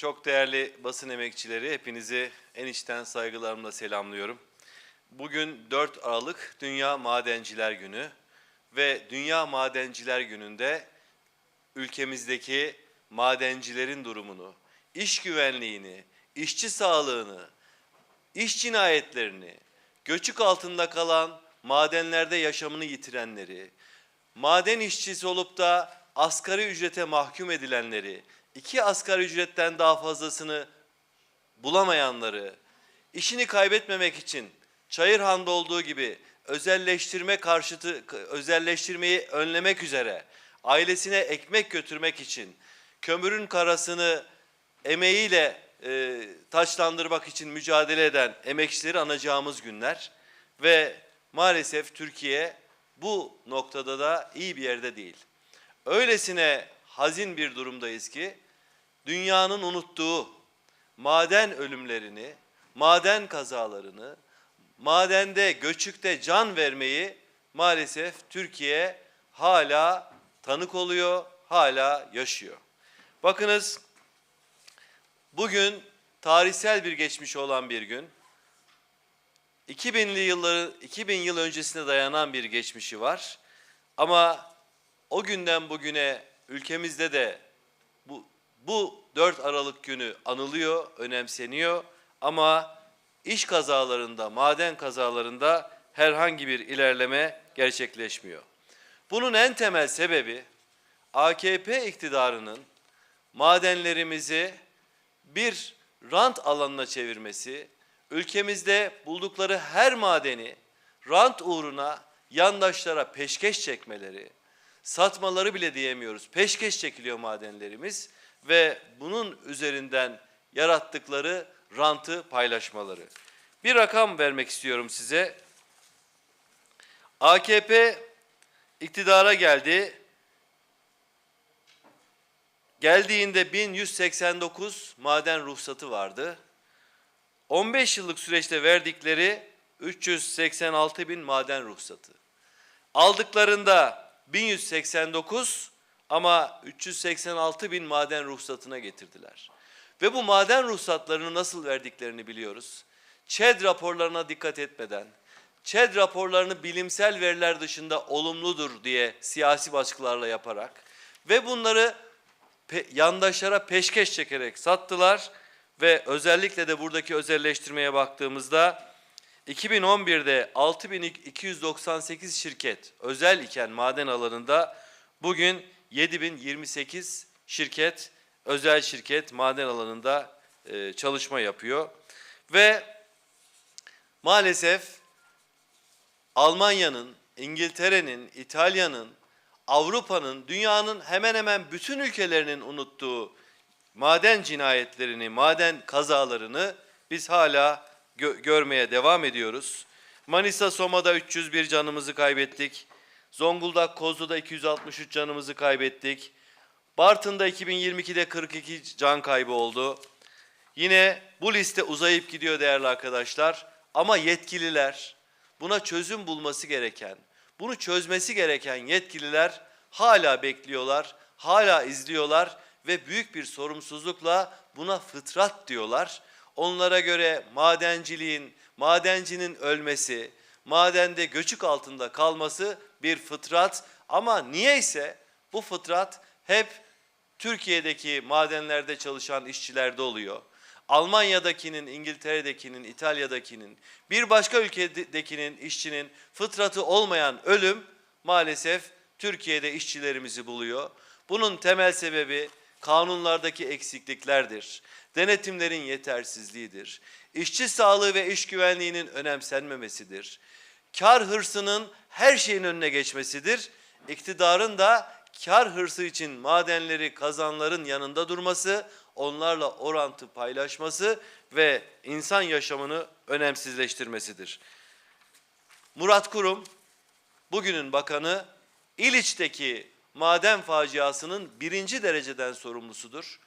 Çok değerli basın emekçileri, hepinizi en içten saygılarımla selamlıyorum. Bugün 4 Aralık Dünya Madenciler Günü ve Dünya Madenciler Günü'nde ülkemizdeki madencilerin durumunu, iş güvenliğini, işçi sağlığını, iş cinayetlerini, göçük altında kalan madenlerde yaşamını yitirenleri, maden işçisi olup da asgari ücrete mahkum edilenleri, iki asgari ücretten daha fazlasını bulamayanları, işini kaybetmemek için Çayırhan'da olduğu gibi özelleştirme karşıtı özelleştirmeyi önlemek üzere ailesine ekmek götürmek için kömürün karasını emeğiyle e, taçlandırmak için mücadele eden emekçileri anacağımız günler ve maalesef Türkiye bu noktada da iyi bir yerde değil. Öylesine hazin bir durumdayız ki dünyanın unuttuğu maden ölümlerini, maden kazalarını, madende, göçükte can vermeyi maalesef Türkiye hala tanık oluyor, hala yaşıyor. Bakınız bugün tarihsel bir geçmiş olan bir gün. 2000'li yılları 2000 yıl öncesine dayanan bir geçmişi var. Ama o günden bugüne ülkemizde de bu bu 4 Aralık günü anılıyor, önemseniyor ama iş kazalarında, maden kazalarında herhangi bir ilerleme gerçekleşmiyor. Bunun en temel sebebi AKP iktidarının madenlerimizi bir rant alanına çevirmesi, ülkemizde buldukları her madeni rant uğruna yandaşlara peşkeş çekmeleri, satmaları bile diyemiyoruz. Peşkeş çekiliyor madenlerimiz ve bunun üzerinden yarattıkları rantı paylaşmaları. Bir rakam vermek istiyorum size. AKP iktidara geldi. Geldiğinde 1189 maden ruhsatı vardı. 15 yıllık süreçte verdikleri 386 bin maden ruhsatı. Aldıklarında 1189 ama 386 bin maden ruhsatına getirdiler. Ve bu maden ruhsatlarını nasıl verdiklerini biliyoruz. ÇED raporlarına dikkat etmeden, ÇED raporlarını bilimsel veriler dışında olumludur diye siyasi baskılarla yaparak ve bunları pe yandaşlara peşkeş çekerek sattılar ve özellikle de buradaki özelleştirmeye baktığımızda 2011'de 6298 şirket özel iken maden alanında bugün 7028 şirket özel şirket maden alanında e, çalışma yapıyor ve maalesef Almanya'nın, İngiltere'nin, İtalya'nın, Avrupa'nın, dünyanın hemen hemen bütün ülkelerinin unuttuğu maden cinayetlerini, maden kazalarını biz hala gö- görmeye devam ediyoruz. Manisa Soma'da 301 canımızı kaybettik. Zonguldak Kozlu'da 263 canımızı kaybettik. Bartın'da 2022'de 42 can kaybı oldu. Yine bu liste uzayıp gidiyor değerli arkadaşlar. Ama yetkililer buna çözüm bulması gereken, bunu çözmesi gereken yetkililer hala bekliyorlar, hala izliyorlar ve büyük bir sorumsuzlukla buna fıtrat diyorlar. Onlara göre madenciliğin, madencinin ölmesi, madende göçük altında kalması bir fıtrat ama niyeyse bu fıtrat hep Türkiye'deki madenlerde çalışan işçilerde oluyor. Almanya'dakinin, İngiltere'dekinin, İtalya'dakinin, bir başka ülkedekinin işçinin fıtratı olmayan ölüm maalesef Türkiye'de işçilerimizi buluyor. Bunun temel sebebi kanunlardaki eksikliklerdir. Denetimlerin yetersizliğidir. İşçi sağlığı ve iş güvenliğinin önemsenmemesidir. Kar hırsının her şeyin önüne geçmesidir. İktidarın da kar hırsı için madenleri kazanların yanında durması, onlarla orantı paylaşması ve insan yaşamını önemsizleştirmesidir. Murat Kurum, bugünün bakanı, İliç'teki maden faciasının birinci dereceden sorumlusudur.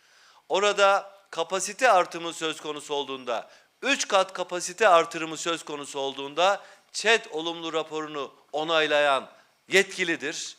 Orada kapasite artımı söz konusu olduğunda, üç kat kapasite artırımı söz konusu olduğunda ÇED olumlu raporunu onaylayan yetkilidir.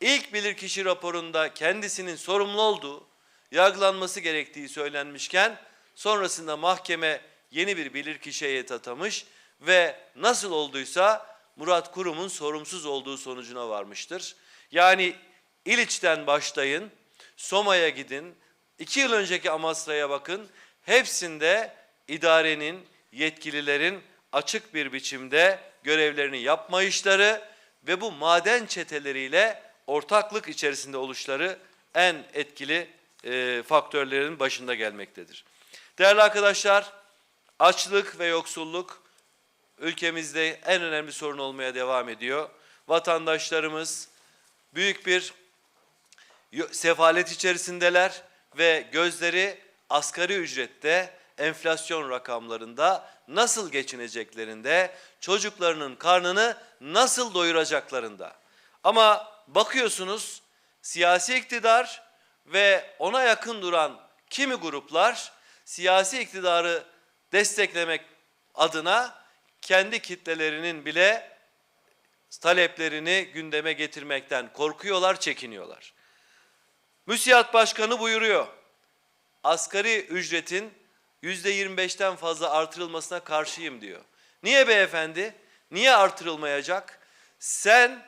İlk bilirkişi raporunda kendisinin sorumlu olduğu, yargılanması gerektiği söylenmişken sonrasında mahkeme yeni bir bilirkişi heyeti atamış ve nasıl olduysa Murat Kurum'un sorumsuz olduğu sonucuna varmıştır. Yani İliç'ten başlayın, Soma'ya gidin, iki yıl önceki Amasra'ya bakın. Hepsinde idarenin, yetkililerin açık bir biçimde görevlerini yapmayışları ve bu maden çeteleriyle ortaklık içerisinde oluşları en etkili e, faktörlerin başında gelmektedir. Değerli arkadaşlar, açlık ve yoksulluk ülkemizde en önemli sorun olmaya devam ediyor. Vatandaşlarımız büyük bir sefalet içerisindeler ve gözleri asgari ücrette enflasyon rakamlarında nasıl geçineceklerinde, çocuklarının karnını nasıl doyuracaklarında. Ama bakıyorsunuz siyasi iktidar ve ona yakın duran kimi gruplar siyasi iktidarı desteklemek adına kendi kitlelerinin bile taleplerini gündeme getirmekten korkuyorlar, çekiniyorlar. Müsiyat Başkanı buyuruyor. Asgari ücretin yüzde 25'ten fazla artırılmasına karşıyım diyor. Niye beyefendi? Niye artırılmayacak? Sen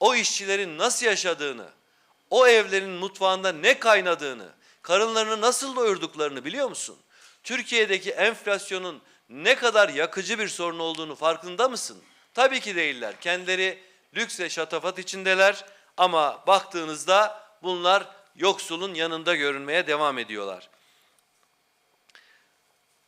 o işçilerin nasıl yaşadığını, o evlerin mutfağında ne kaynadığını, karınlarını nasıl doyurduklarını biliyor musun? Türkiye'deki enflasyonun ne kadar yakıcı bir sorun olduğunu farkında mısın? Tabii ki değiller. Kendileri lüks ve şatafat içindeler ama baktığınızda bunlar yoksulun yanında görünmeye devam ediyorlar.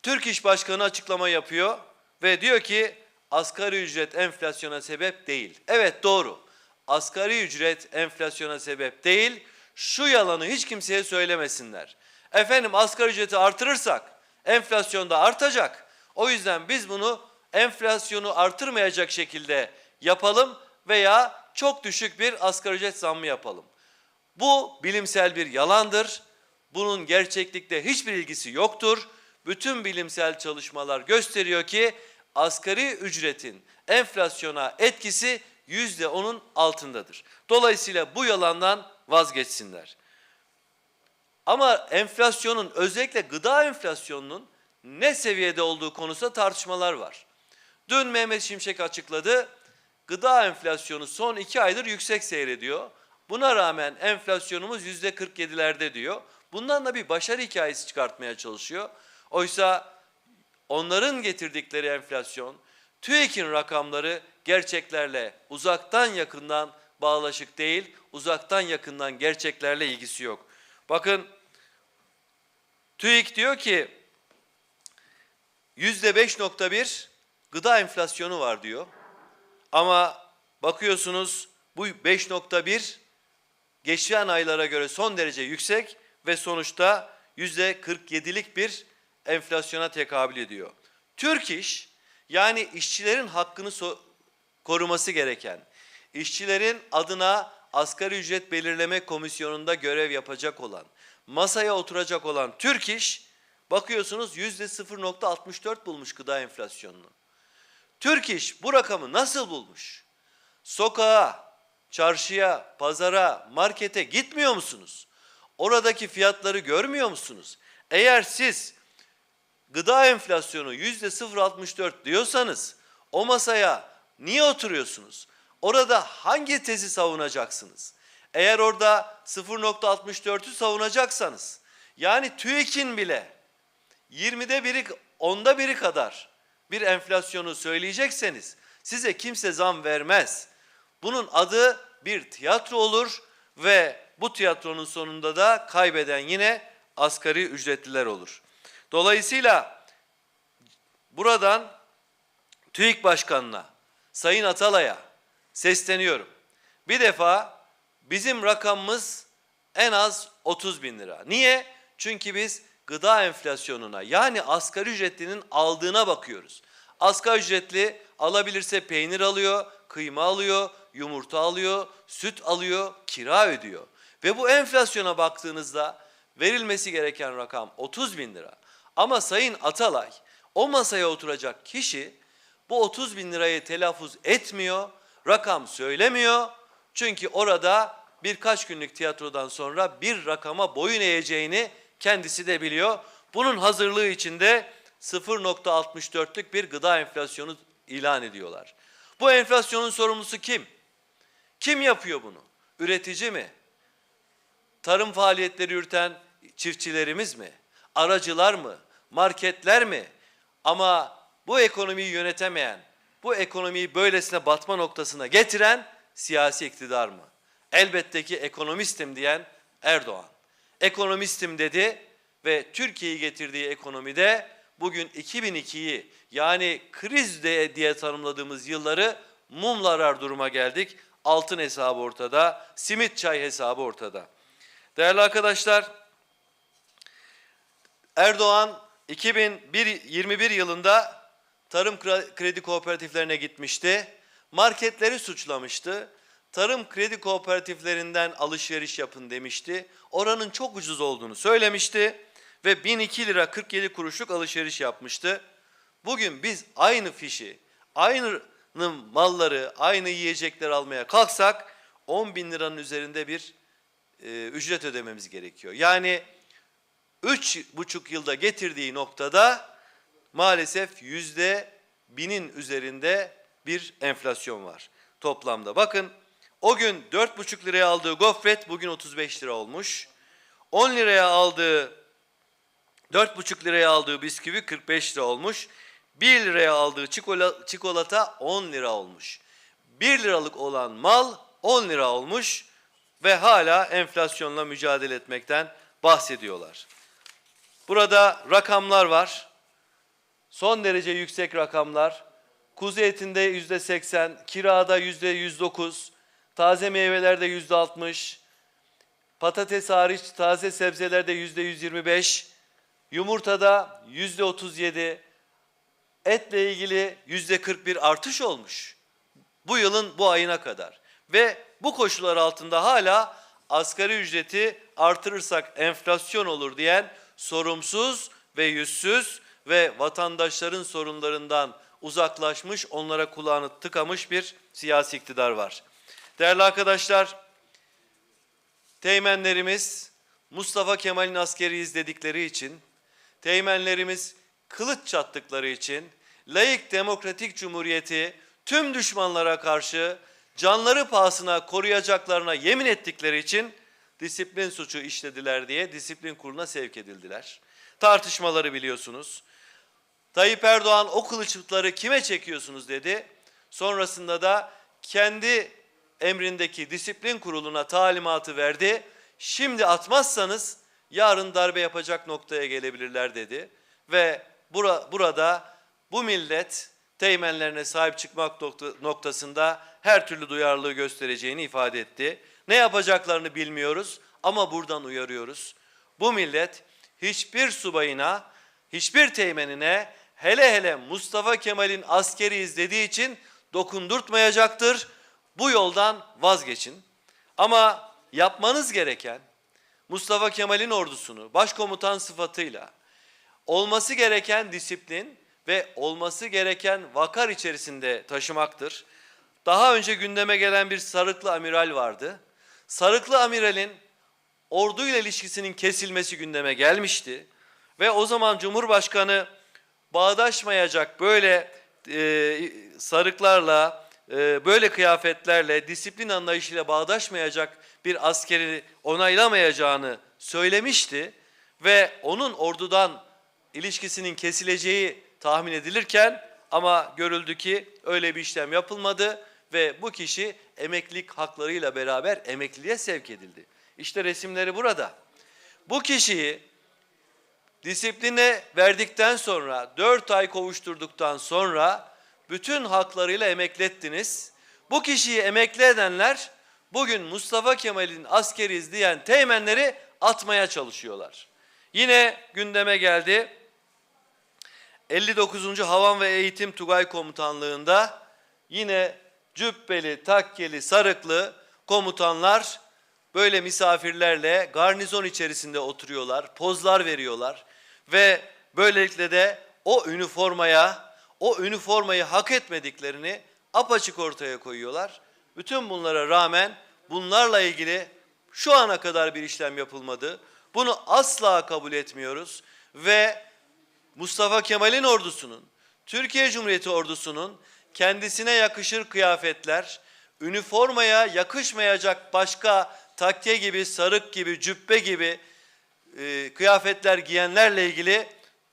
Türk İş Başkanı açıklama yapıyor ve diyor ki asgari ücret enflasyona sebep değil. Evet doğru. Asgari ücret enflasyona sebep değil. Şu yalanı hiç kimseye söylemesinler. Efendim asgari ücreti artırırsak enflasyon da artacak. O yüzden biz bunu enflasyonu artırmayacak şekilde yapalım veya çok düşük bir asgari ücret zammı yapalım. Bu bilimsel bir yalandır. Bunun gerçeklikte hiçbir ilgisi yoktur. Bütün bilimsel çalışmalar gösteriyor ki asgari ücretin enflasyona etkisi yüzde onun altındadır. Dolayısıyla bu yalandan vazgeçsinler. Ama enflasyonun özellikle gıda enflasyonunun ne seviyede olduğu konusunda tartışmalar var. Dün Mehmet Şimşek açıkladı. Gıda enflasyonu son iki aydır yüksek seyrediyor. Buna rağmen enflasyonumuz yüzde 47'lerde diyor. Bundan da bir başarı hikayesi çıkartmaya çalışıyor. Oysa onların getirdikleri enflasyon, TÜİK'in rakamları gerçeklerle uzaktan yakından bağlaşık değil, uzaktan yakından gerçeklerle ilgisi yok. Bakın TÜİK diyor ki yüzde 5.1 gıda enflasyonu var diyor. Ama bakıyorsunuz bu 5.1 geçen aylara göre son derece yüksek ve sonuçta yüzde 47'lik bir enflasyona tekabül ediyor. Türk İş yani işçilerin hakkını so- koruması gereken, işçilerin adına asgari ücret belirleme komisyonunda görev yapacak olan, masaya oturacak olan Türk İş bakıyorsunuz yüzde 0.64 bulmuş gıda enflasyonunu. Türk İş bu rakamı nasıl bulmuş? Sokağa, çarşıya, pazara, markete gitmiyor musunuz? Oradaki fiyatları görmüyor musunuz? Eğer siz gıda enflasyonu yüzde 0.64 diyorsanız o masaya niye oturuyorsunuz? Orada hangi tezi savunacaksınız? Eğer orada 0.64'ü savunacaksanız yani TÜİK'in bile 20'de biri, onda biri kadar bir enflasyonu söyleyecekseniz size kimse zam vermez. Bunun adı bir tiyatro olur ve bu tiyatronun sonunda da kaybeden yine asgari ücretliler olur. Dolayısıyla buradan TÜİK Başkanı'na, Sayın Atalay'a sesleniyorum. Bir defa bizim rakamımız en az 30 bin lira. Niye? Çünkü biz gıda enflasyonuna yani asgari ücretlinin aldığına bakıyoruz. Asgari ücretli alabilirse peynir alıyor, kıyma alıyor, yumurta alıyor, süt alıyor, kira ödüyor. Ve bu enflasyona baktığınızda verilmesi gereken rakam 30 bin lira. Ama Sayın Atalay o masaya oturacak kişi bu 30 bin lirayı telaffuz etmiyor, rakam söylemiyor. Çünkü orada birkaç günlük tiyatrodan sonra bir rakama boyun eğeceğini kendisi de biliyor. Bunun hazırlığı içinde 0.64'lük bir gıda enflasyonu ilan ediyorlar. Bu enflasyonun sorumlusu kim? Kim yapıyor bunu? Üretici mi? Tarım faaliyetleri yürüten çiftçilerimiz mi? Aracılar mı? Marketler mi? Ama bu ekonomiyi yönetemeyen, bu ekonomiyi böylesine batma noktasına getiren siyasi iktidar mı? Elbette ki ekonomistim diyen Erdoğan. Ekonomistim dedi ve Türkiye'yi getirdiği ekonomide bugün 2002'yi yani kriz de diye tanımladığımız yılları mumlarar duruma geldik. Altın hesabı ortada, simit çay hesabı ortada. Değerli arkadaşlar, Erdoğan 2021 yılında tarım kre- kredi kooperatiflerine gitmişti. Marketleri suçlamıştı. Tarım kredi kooperatiflerinden alışveriş yapın demişti. Oranın çok ucuz olduğunu söylemişti ve 1002 lira 47 kuruşluk alışveriş yapmıştı. Bugün biz aynı fişi, aynı malları, aynı yiyecekler almaya kalksak 10 bin liranın üzerinde bir e, ücret ödememiz gerekiyor. Yani üç buçuk yılda getirdiği noktada maalesef yüzde binin üzerinde bir enflasyon var toplamda. Bakın o gün dört buçuk liraya aldığı gofret bugün 35 lira olmuş. 10 liraya aldığı dört buçuk liraya aldığı bisküvi 45 lira olmuş. 1 liraya aldığı çikola- çikolata 10 lira olmuş. 1 liralık olan mal 10 lira olmuş ve hala enflasyonla mücadele etmekten bahsediyorlar. Burada rakamlar var. Son derece yüksek rakamlar. Kuzu etinde yüzde 80, kirada yüzde 109, taze meyvelerde yüzde 60, patates hariç taze sebzelerde yüzde 125, yumurtada yüzde 37, etle ilgili yüzde 41 artış olmuş. Bu yılın bu ayına kadar. Ve bu koşullar altında hala asgari ücreti artırırsak enflasyon olur diyen sorumsuz ve yüzsüz ve vatandaşların sorunlarından uzaklaşmış, onlara kulağını tıkamış bir siyasi iktidar var. Değerli arkadaşlar, teğmenlerimiz Mustafa Kemal'in askeri izledikleri için, teğmenlerimiz kılıç çattıkları için, layık demokratik cumhuriyeti tüm düşmanlara karşı canları pahasına koruyacaklarına yemin ettikleri için disiplin suçu işlediler diye disiplin kuruluna sevk edildiler. Tartışmaları biliyorsunuz. Tayyip Erdoğan o kılıçları kime çekiyorsunuz dedi. Sonrasında da kendi emrindeki disiplin kuruluna talimatı verdi. Şimdi atmazsanız yarın darbe yapacak noktaya gelebilirler dedi. Ve bura, burada bu millet teğmenlerine sahip çıkmak nokta- noktasında her türlü duyarlılığı göstereceğini ifade etti. Ne yapacaklarını bilmiyoruz ama buradan uyarıyoruz. Bu millet hiçbir subayına, hiçbir teğmenine hele hele Mustafa Kemal'in askeri izlediği için dokundurtmayacaktır. Bu yoldan vazgeçin. Ama yapmanız gereken Mustafa Kemal'in ordusunu başkomutan sıfatıyla olması gereken disiplin ve olması gereken vakar içerisinde taşımaktır. Daha önce gündeme gelen bir sarıklı amiral vardı. Sarıklı amiralin orduyla ilişkisinin kesilmesi gündeme gelmişti. Ve o zaman Cumhurbaşkanı bağdaşmayacak böyle e, sarıklarla, e, böyle kıyafetlerle, disiplin anlayışıyla bağdaşmayacak bir askeri onaylamayacağını söylemişti. Ve onun ordudan ilişkisinin kesileceği tahmin edilirken ama görüldü ki öyle bir işlem yapılmadı ve bu kişi emeklilik haklarıyla beraber emekliliğe sevk edildi. İşte resimleri burada. Bu kişiyi disipline verdikten sonra, dört ay kovuşturduktan sonra bütün haklarıyla emeklettiniz. Bu kişiyi emekli edenler bugün Mustafa Kemal'in askeri izleyen teğmenleri atmaya çalışıyorlar. Yine gündeme geldi. 59. Havan ve Eğitim Tugay Komutanlığı'nda yine cübbeli, takkeli, sarıklı komutanlar böyle misafirlerle garnizon içerisinde oturuyorlar, pozlar veriyorlar ve böylelikle de o üniformaya, o üniformayı hak etmediklerini apaçık ortaya koyuyorlar. Bütün bunlara rağmen bunlarla ilgili şu ana kadar bir işlem yapılmadı. Bunu asla kabul etmiyoruz ve Mustafa Kemal'in ordusunun, Türkiye Cumhuriyeti ordusunun kendisine yakışır kıyafetler, üniformaya yakışmayacak başka takke gibi, sarık gibi, cübbe gibi e, kıyafetler giyenlerle ilgili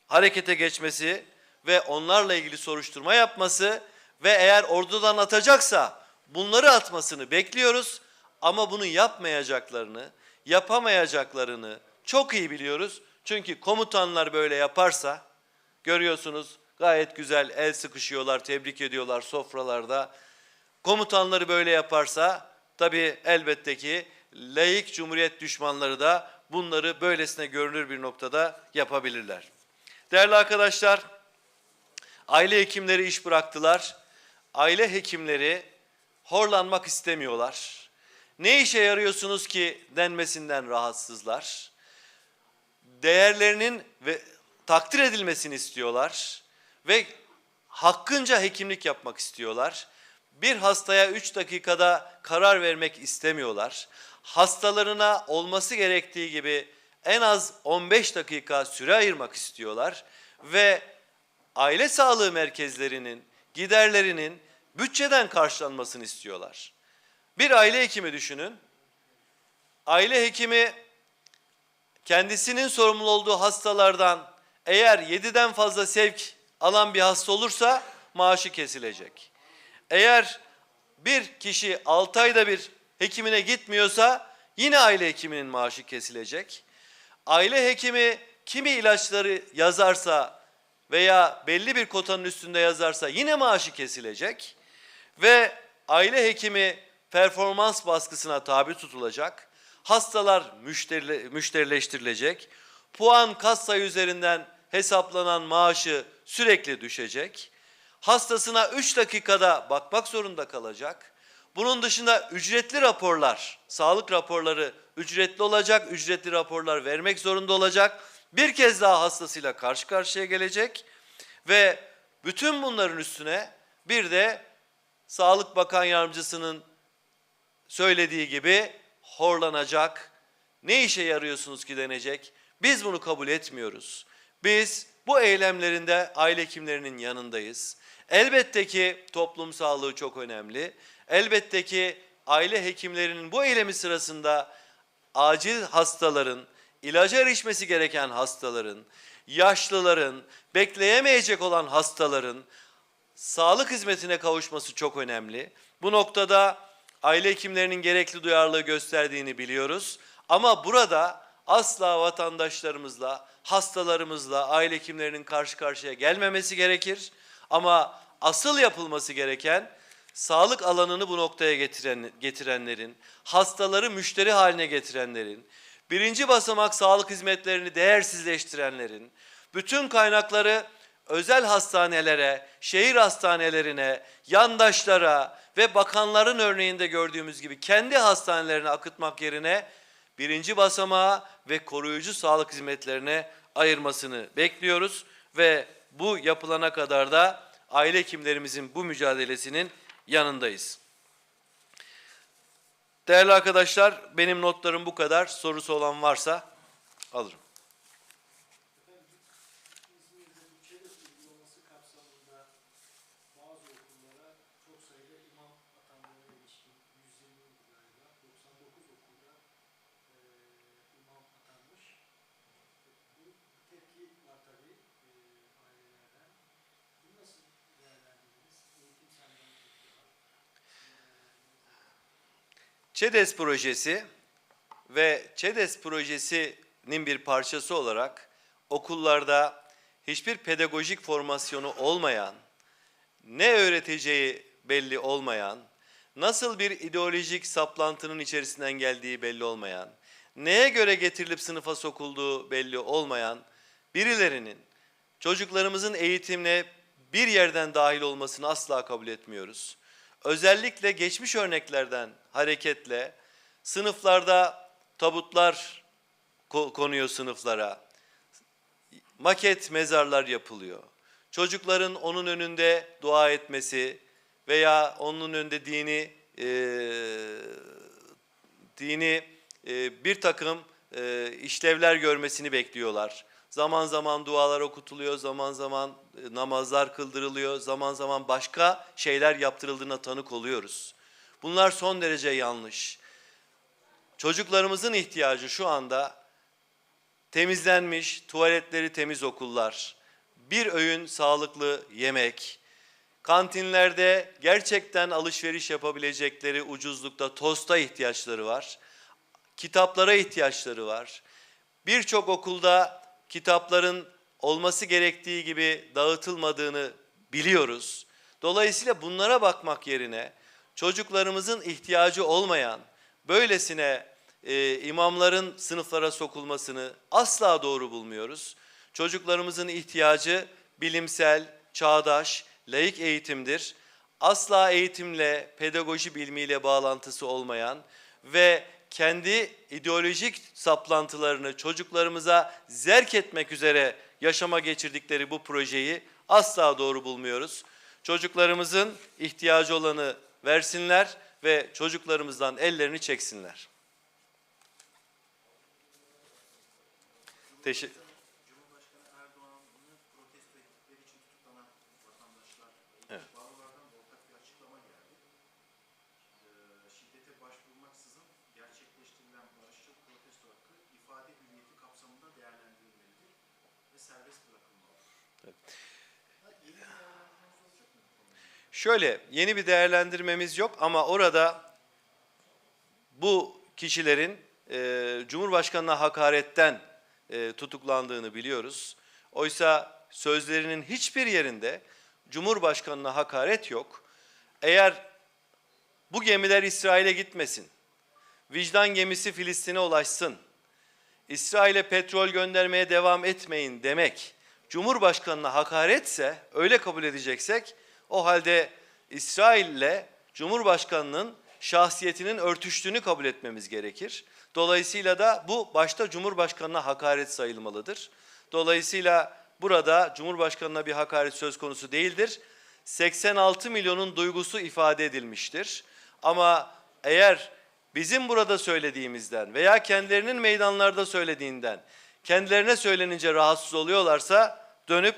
harekete geçmesi ve onlarla ilgili soruşturma yapması ve eğer ordudan atacaksa bunları atmasını bekliyoruz ama bunu yapmayacaklarını, yapamayacaklarını çok iyi biliyoruz. Çünkü komutanlar böyle yaparsa görüyorsunuz gayet güzel el sıkışıyorlar, tebrik ediyorlar sofralarda. Komutanları böyle yaparsa tabii elbette ki laik cumhuriyet düşmanları da bunları böylesine görünür bir noktada yapabilirler. Değerli arkadaşlar, aile hekimleri iş bıraktılar. Aile hekimleri horlanmak istemiyorlar. Ne işe yarıyorsunuz ki denmesinden rahatsızlar. Değerlerinin ve takdir edilmesini istiyorlar ve hakkınca hekimlik yapmak istiyorlar. Bir hastaya 3 dakikada karar vermek istemiyorlar. Hastalarına olması gerektiği gibi en az 15 dakika süre ayırmak istiyorlar ve aile sağlığı merkezlerinin giderlerinin bütçeden karşılanmasını istiyorlar. Bir aile hekimi düşünün. Aile hekimi kendisinin sorumlu olduğu hastalardan eğer 7'den fazla sevk alan bir hasta olursa maaşı kesilecek. Eğer bir kişi 6 ayda bir hekimine gitmiyorsa yine aile hekiminin maaşı kesilecek. Aile hekimi kimi ilaçları yazarsa veya belli bir kotanın üstünde yazarsa yine maaşı kesilecek ve aile hekimi performans baskısına tabi tutulacak. Hastalar müşterile, müşterileştirilecek. Puan kassa üzerinden hesaplanan maaşı sürekli düşecek. Hastasına 3 dakikada bakmak zorunda kalacak. Bunun dışında ücretli raporlar, sağlık raporları ücretli olacak, ücretli raporlar vermek zorunda olacak. Bir kez daha hastasıyla karşı karşıya gelecek ve bütün bunların üstüne bir de Sağlık Bakan Yardımcısının söylediği gibi horlanacak. Ne işe yarıyorsunuz ki denecek? Biz bunu kabul etmiyoruz. Biz bu eylemlerinde aile hekimlerinin yanındayız. Elbette ki toplum sağlığı çok önemli. Elbette ki aile hekimlerinin bu eylemi sırasında acil hastaların, ilaca erişmesi gereken hastaların, yaşlıların, bekleyemeyecek olan hastaların sağlık hizmetine kavuşması çok önemli. Bu noktada aile hekimlerinin gerekli duyarlılığı gösterdiğini biliyoruz. Ama burada asla vatandaşlarımızla, hastalarımızla, aile hekimlerinin karşı karşıya gelmemesi gerekir. Ama asıl yapılması gereken sağlık alanını bu noktaya getiren, getirenlerin, hastaları müşteri haline getirenlerin, birinci basamak sağlık hizmetlerini değersizleştirenlerin, bütün kaynakları özel hastanelere, şehir hastanelerine, yandaşlara ve bakanların örneğinde gördüğümüz gibi kendi hastanelerine akıtmak yerine birinci basamağa ve koruyucu sağlık hizmetlerine ayırmasını bekliyoruz ve bu yapılana kadar da aile hekimlerimizin bu mücadelesinin yanındayız. Değerli arkadaşlar, benim notlarım bu kadar. Sorusu olan varsa alırım. ÇEDES projesi ve ÇEDES projesinin bir parçası olarak okullarda hiçbir pedagojik formasyonu olmayan, ne öğreteceği belli olmayan, nasıl bir ideolojik saplantının içerisinden geldiği belli olmayan, neye göre getirilip sınıfa sokulduğu belli olmayan birilerinin çocuklarımızın eğitimine bir yerden dahil olmasını asla kabul etmiyoruz. Özellikle geçmiş örneklerden hareketle sınıflarda tabutlar ko- konuyor sınıflara. Maket mezarlar yapılıyor. Çocukların onun önünde dua etmesi veya onun önünde dini eee, dini e, bir takım e, işlevler görmesini bekliyorlar. Zaman zaman dualar okutuluyor, zaman zaman e, namazlar kıldırılıyor, zaman zaman başka şeyler yaptırıldığına tanık oluyoruz. Bunlar son derece yanlış. Çocuklarımızın ihtiyacı şu anda temizlenmiş, tuvaletleri temiz okullar, bir öğün sağlıklı yemek, kantinlerde gerçekten alışveriş yapabilecekleri ucuzlukta tosta ihtiyaçları var, kitaplara ihtiyaçları var. Birçok okulda kitapların olması gerektiği gibi dağıtılmadığını biliyoruz. Dolayısıyla bunlara bakmak yerine çocuklarımızın ihtiyacı olmayan böylesine e, imamların sınıflara sokulmasını asla doğru bulmuyoruz. Çocuklarımızın ihtiyacı bilimsel, çağdaş, laik eğitimdir. Asla eğitimle, pedagoji bilmiyle bağlantısı olmayan ve kendi ideolojik saplantılarını çocuklarımıza zerk etmek üzere yaşama geçirdikleri bu projeyi asla doğru bulmuyoruz. Çocuklarımızın ihtiyacı olanı versinler ve çocuklarımızdan ellerini çeksinler. Teşekkür Cumhurbaşkanı Erdoğan'ı protesto ettikleri için tutuklanan vatandaşlar Evet. Bağlılardan da ortak bir açıklama geldi. Ee, şiddete başvurmaksızın gerçekleştirilen barışçıl protesto hakkı ifade hürriyeti kapsamında değerlendirilmelidir ve serbest bırakılmalıdır. Ha, Yeni bir değerlendirmeniz olacak mı? bu konuda? Şöyle yeni bir değerlendirmemiz yok ama orada bu kişilerin e, Cumhurbaşkanı'na hakaretten e, tutuklandığını biliyoruz. Oysa sözlerinin hiçbir yerinde Cumhurbaşkanı'na hakaret yok. Eğer bu gemiler İsrail'e gitmesin, vicdan gemisi Filistin'e ulaşsın, İsrail'e petrol göndermeye devam etmeyin demek Cumhurbaşkanı'na hakaretse, öyle kabul edeceksek o halde İsrail'le Cumhurbaşkanı'nın şahsiyetinin örtüştüğünü kabul etmemiz gerekir. Dolayısıyla da bu başta Cumhurbaşkanı'na hakaret sayılmalıdır. Dolayısıyla burada Cumhurbaşkanı'na bir hakaret söz konusu değildir. 86 milyonun duygusu ifade edilmiştir. Ama eğer bizim burada söylediğimizden veya kendilerinin meydanlarda söylediğinden kendilerine söylenince rahatsız oluyorlarsa dönüp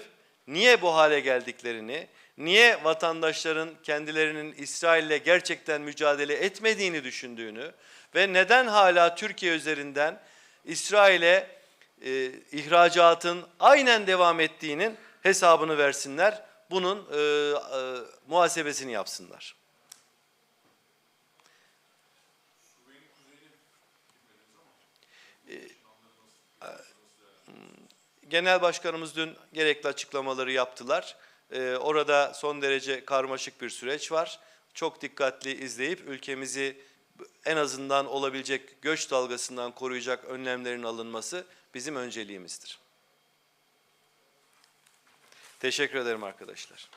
niye bu hale geldiklerini, niye vatandaşların kendilerinin İsrail'le gerçekten mücadele etmediğini düşündüğünü ve neden hala Türkiye üzerinden İsrail'e e, ihracatın aynen devam ettiğinin hesabını versinler. Bunun e, e, muhasebesini yapsınlar. Genel Başkanımız dün gerekli açıklamaları yaptılar. Ee, orada son derece karmaşık bir süreç var. Çok dikkatli izleyip ülkemizi en azından olabilecek göç dalgasından koruyacak önlemlerin alınması bizim önceliğimizdir. Teşekkür ederim arkadaşlar.